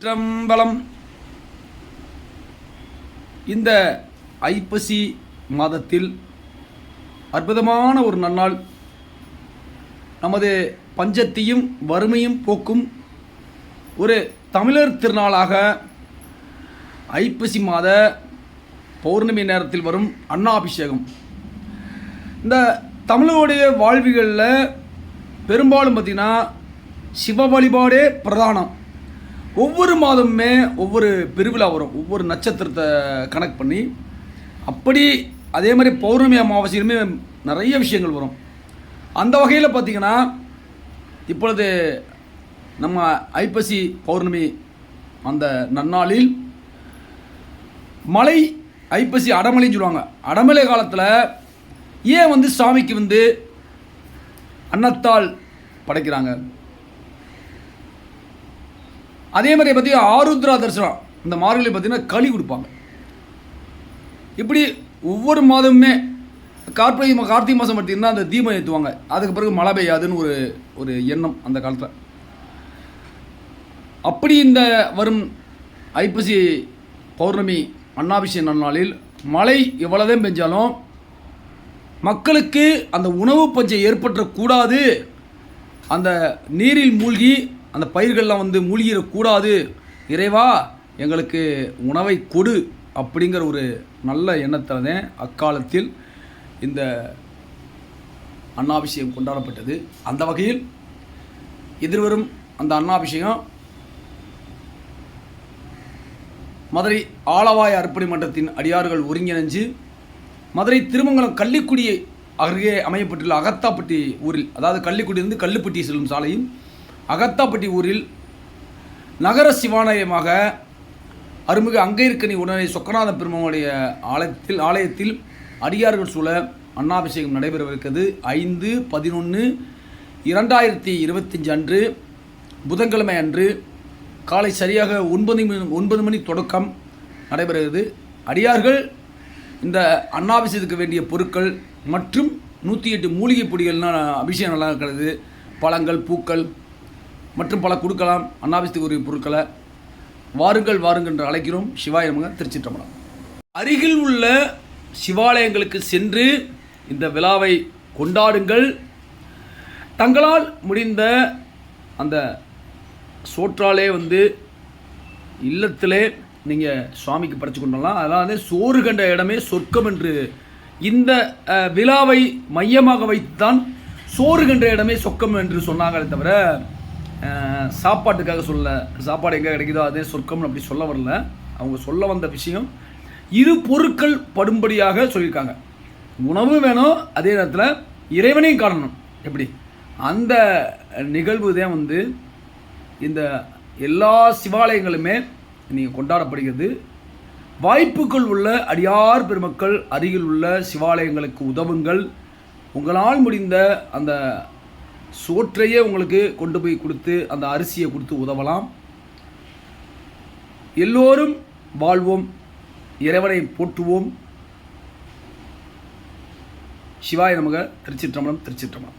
சிற்றம்பலம். இந்த ஐப்பசி மாதத்தில் அற்புதமான ஒரு நன்னாள் நமது பஞ்சத்தையும் வறுமையும் போக்கும் ஒரு தமிழர் திருநாளாக ஐப்பசி மாத பௌர்ணமி நேரத்தில் வரும் அன்னாபிஷேகம். இந்த தமிழருடைய வாழ்விகளில் பெரும்பாலும் பார்த்திங்கன்னா சிவ வழிபாடே பிரதானம். ஒவ்வொரு மாதமுமே ஒவ்வொரு பெருவிழா வரும். ஒவ்வொரு நட்சத்திரத்தை கனெக்ட் பண்ணி அப்படி அதே மாதிரி பௌர்ணமி அமாவாசையிலுமே நிறைய விஷயங்கள் வரும். அந்த வகையில் பார்த்திங்கன்னா இப்பொழுது நம்ம ஐப்பசி பௌர்ணமி அந்த நன்னாளில் மலை ஐப்பசி அடமலைன்னு சொல்லுவாங்க. அடமலை காலத்தில் ஏன் வந்து சாமிக்கு வந்து அன்னத்தால் படைக்கிறாங்க? அதே மாதிரி பார்த்தீங்கன்னா ஆருத்ரா தரிசனம் இந்த மார்கழி பார்த்தீங்கன்னா களி கொடுப்பாங்க. இப்படி ஒவ்வொரு மாதமுமே கார்த்திகை மா- கார்த்திகை மாதம் பார்த்தீங்கன்னா அந்த தீபம் ஏற்றுவாங்க அதுக்கு பிறகு மழை பெய்யாதுன்னு ஒரு ஒரு எண்ணம் அந்த காலத்தில். அப்படி இந்த வரும் ஐப்பசி பௌர்ணமி அண்ணாபிஷேக நன்னாளில் மழை எவ்வளோதான் பெஞ்சாலும் மக்களுக்கு அந்த உணவு பஞ்சம் ஏற்பட்டுறக்கூடாது அந்த நீரில் மூழ்கி அந்த பயிர்கள்லாம் வந்து மூழ்கிடக்கூடாது. இறைவா எங்களுக்கு உணவை கொடு அப்படிங்கிற ஒரு நல்ல எண்ணத்தில் தான் அக்காலத்தில் இந்த அன்னாபிஷேகம் கொண்டாடப்பட்டது. அந்த வகையில் எதிர்வரும் அந்த அன்னாபிஷேகம் மதுரை ஆலவாய் அர்ப்பணி மன்றத்தின் அடியார்கள் ஒருங்கிணைஞ்சு மதுரை திருமங்கலம் கள்ளிக்குடி அருகே அமையப்பட்டுள்ள அகத்தாப்பட்டி ஊரில் அதாவது கள்ளிக்குடியிலிருந்து கல்லுப்பட்டி செல்லும் சாலையும் அகத்தாப்பட்டி ஊரில் நகர சிவாலயமாக அருமிகு அங்கையர்கனி உடனே சொக்கநாத பெருமானுடைய ஆலயத்தில் ஆலயத்தில் அடியார்கள் சூழ அன்னாபிஷேகம் நடைபெறவிருக்கிறது. ஐந்து பதினொன்று இரண்டாயிரத்தி இருபத்தஞ்சு அன்று புதன்கிழமை அன்று காலை சரியாக ஒன்பது மணி ஒன்பது மணி தொடக்கம் நடைபெறுகிறது. அடியார்கள் இந்த அன்னாபிஷேகத்துக்கு வேண்டிய பொருட்கள் மற்றும் நூற்றி எட்டு மூலிகை பொடிகள்லாம் அபிஷேகம் நல்லா இருக்கிறது பழங்கள் பூக்கள் மற்றும் பல கொடுக்கலாம் அன்னாபிஸ்துக்குரிய உரிய பொருட்களை வாருங்கள் வாருங்கள் என்று அழைக்கிறோம். சிவாய நமக திருச்சிற்றம்பலம். அருகில் உள்ள சிவாலயங்களுக்கு சென்று இந்த விழாவை கொண்டாடுங்கள். தங்களால் முடிந்த அந்த சோற்றாலே வந்து இல்லத்திலே நீங்கள் சுவாமிக்கு படைச்சு கொண்டலாம். அதனால் வந்து சோறு கண்ட இடமே சொர்க்கம் என்று இந்த விழாவை மையமாக வைத்துதான் சோறு கண்ட இடமே சொர்க்கம் என்று சொன்னாங்களே தவிர சாப்பாட்டுக்காக சொல்ல சாப்பாடு எங்கே கிடைக்குதோ அதே சொர்க்கம்னு அப்படி சொல்ல வரல. அவங்க சொல்ல வந்த விஷயம் இரு பொருட்கள் படும்படியாக சொல்லியிருக்காங்க. உணவு வேணும் அதே நேரத்தில் இறைவனையும் காணணும். எப்படி? அந்த நிகழ்வு தான் வந்து இந்த எல்லா சிவாலயங்களுமே நீங்கள் கொண்டாடப்படுகிறது. வாய்ப்புகள் உள்ள அடியார் பெருமக்கள் அருகில் உள்ள சிவாலயங்களுக்கு உதவுங்கள். உங்களால் முடிந்த அந்த சோற்றையே உங்களுக்கு கொண்டு போய் கொடுத்து அந்த அரிசியை கொடுத்து உதவலாம். எல்லோரும் வாழ்வோம் இறைவனை போற்றுவோம். சிவாய நமக திருச்சிற்றம்பலம் திருச்சிற்றம்பலம்.